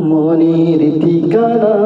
মনের ঠিকানা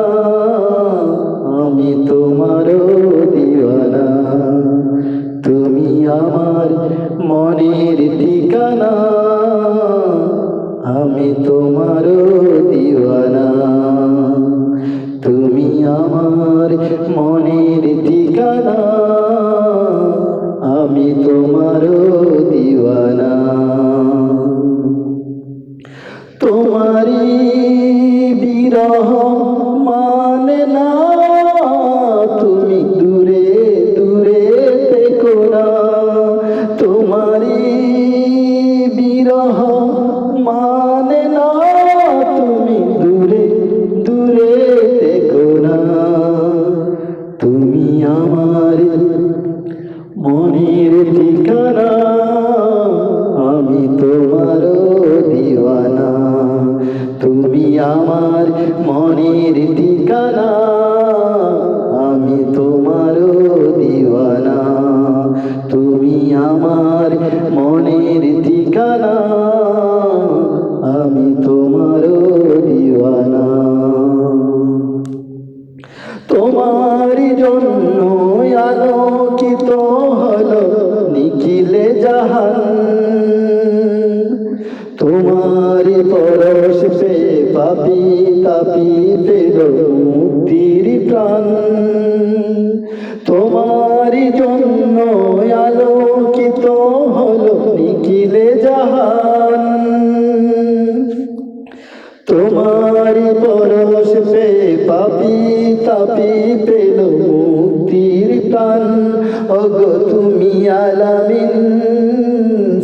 ওগো তুমি আলামিন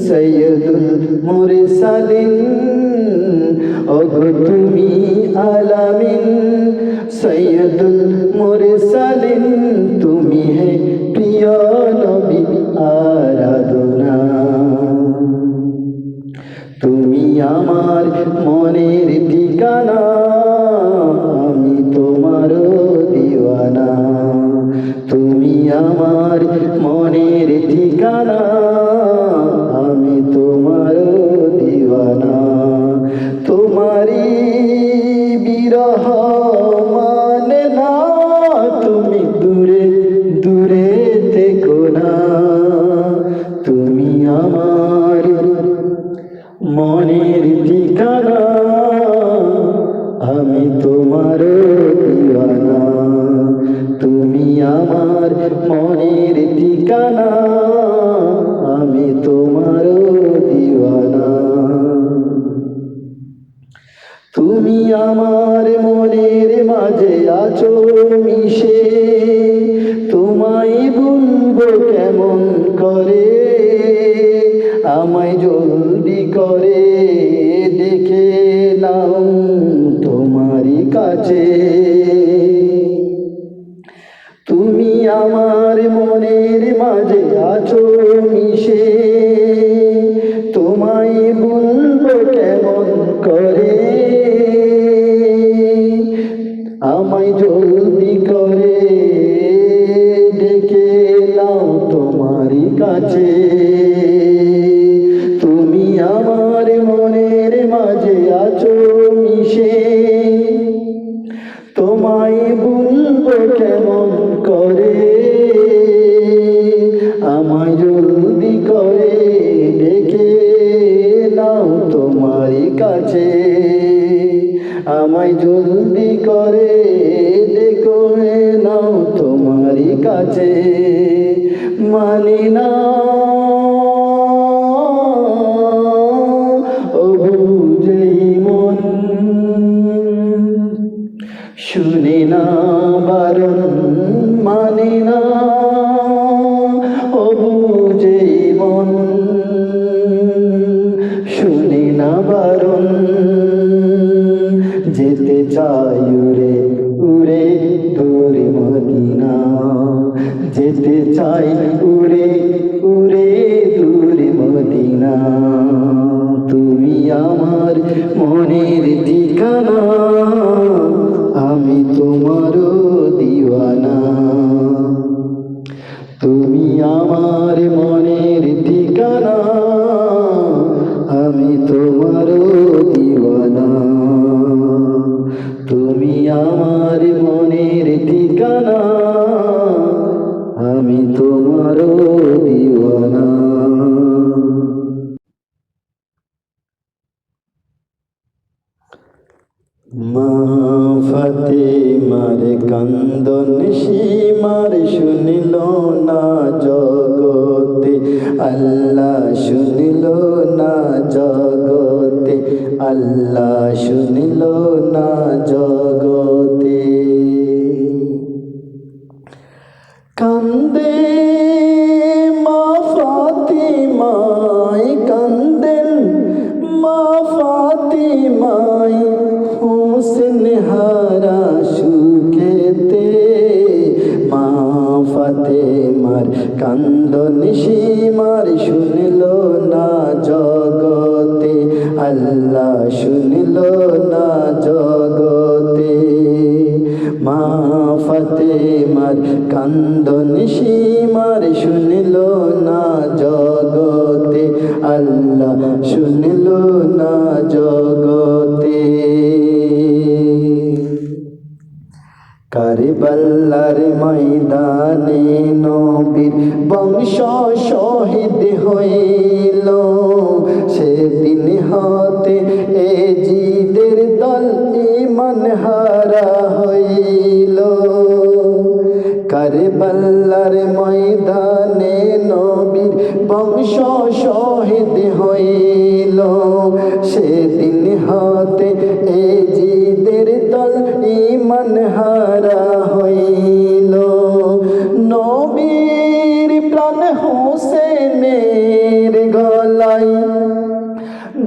সৈয়দুল মুরসালিন। ওগো তুমি আলামিন সৈয়দুল মুরসালিন। তুমি হে প্রিয় নবী আরাধনা। তুমি আমার আমার মনের মাঝে আছো মিশে। তোমায় বুনবো কেমন তোমায় বলব কেমন করে? আমায় জলদি করে ডেকে নাও তোমার কাছে। আমায় জলদি যেতে চাই উড়ে কারবাল্লার ময়দানে নবীর বংশ শহীদ হইল। সেদিন হাতে এ জিদের দল ইমান হারা হইল। কারবাল্লার ময়দানে নবীর বংশ শহীদ হইল। সেদিন হাতে গলায়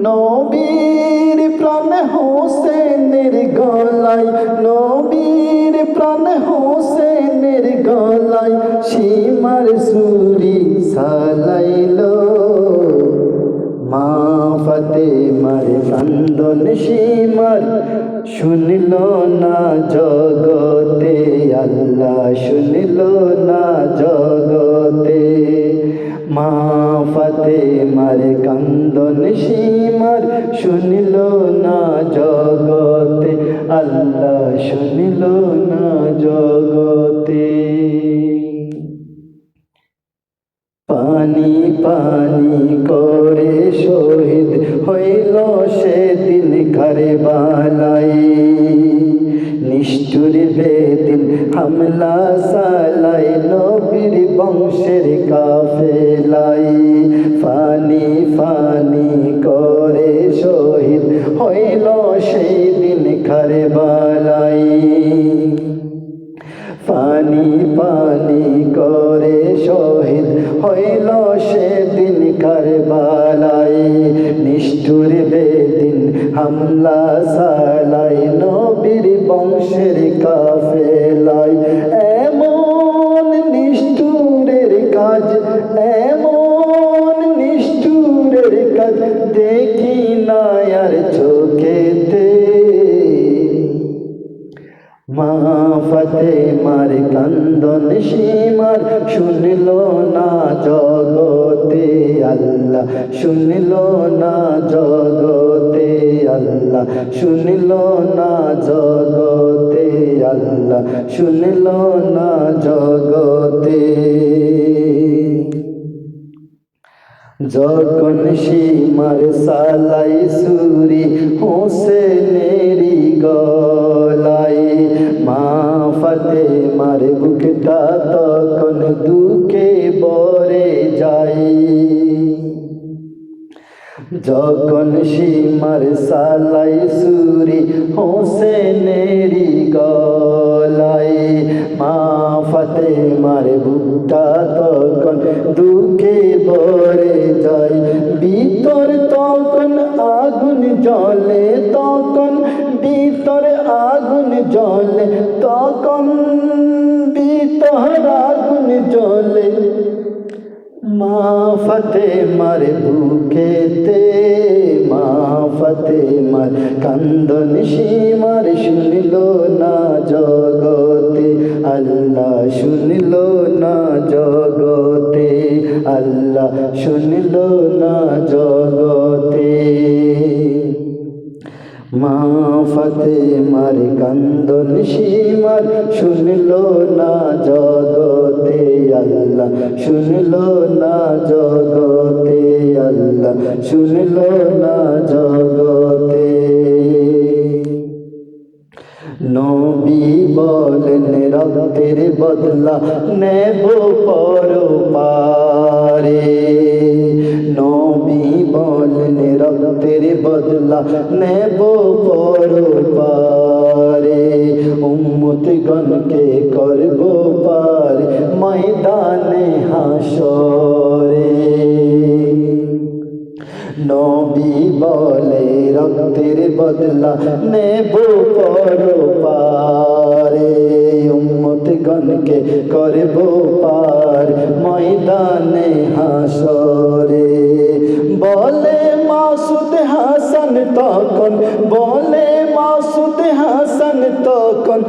নবীর প্রাণ হোসেনের গলায়, নবীর প্রাণ হোসেনের গলায় সীমার সুরি সালাইল। মা ফতে মারে কান্দন সীমার শুনল না জগতে, আল্লাহ শুনল না জগতে। মা ফতে মারে কান্দন সীমার শুনল না জগতে, আল্লাহ শুনল না জগতে। পানি পানি করে শহীদ হইল সেদিন ঘরে বালাই। নিষ্ঠুর বেদিন হামলা সালাই নবীর বংশের কাফেলাই। ফানি ফানি করে শহীদ হইল সেই দিন ঘরে বালাই পানি পানি করে শহীদ হইল সেদিন কারবালাই। নিষ্ঠুর বেদিন হামলা সালাই মা ফতে মার কান্দন সীমার শুনল না জগতে আল্লাহ, শুনল না জগতে আল্লাহ, শুনল না জগতে আল্লাহ, শুনল না জগতে। যখন সীমার সালাই সুরি হোসেনেরি মা ফতে মার বুকটা তখন দুঃখে বরে যাই যখন সীমার সালাই সুরি হোসেনেরি গলাই মা ফতে মার বুকটা তখন দুঃখে বরে যায়। ভিতর তখন আগুন জলে জলে, তখন ভিতর আগুন জলে মা ফতে মার বুকেতে, মা ফতে মার কান্দন সীমার শুনিল না জগতে, আল্লাহ শুনিল না জগতে, আল্লাহ শুনিল না জগতে। মা ফতে মার কান্দন সীমার শুনলো না জগতে আল্লাহ, শুনলো না জগতে আল্লাহ, শুনলো না জগতে। নবী বলেন রক্তের বদলা নেব পর পারে বলেন রক্তের বদলা নেব পর পারে। উম্মত গণকে করব পার ময়দানে হাসরে। নবী বলে রক্তের বদলা নেব পর পারে। উম্মত গণকে করব পার ময়দানে হাসরে। তখন বলে, মাসুদ হাসান তখন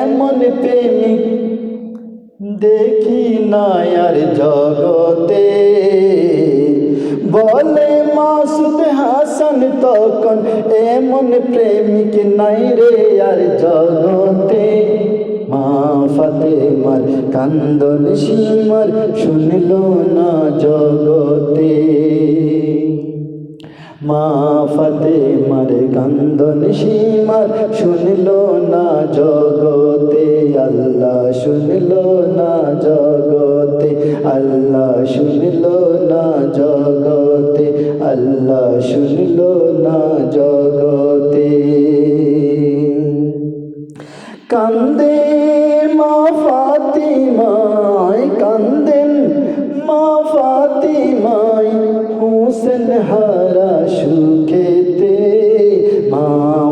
এমন প্রেমিক দেখি না আর জগতে। বলে, মাসুদ হাসান তখন এমন প্রেমিক নাই রে আর জগতে। মার কান্দন সীমার শুনল না জগতে। মা ফতে মারে কান্দন সীমার শুনল না জগতে, আল্লাহ শুনল না জগতে, আল্লাহ শুনল না জগতে, আল্লাহ শুনল না জগতে। কান্দে মা ফাতিমায় হুসেন হারা সুখেতে, মা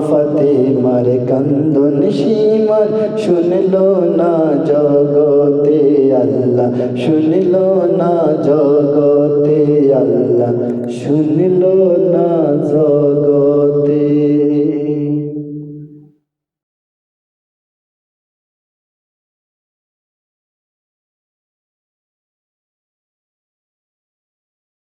ফাতিমার কান্দন সীমার শুনল না জগতে আল্লাহ, শুনল না জগতে আল্লাহ, শুনল না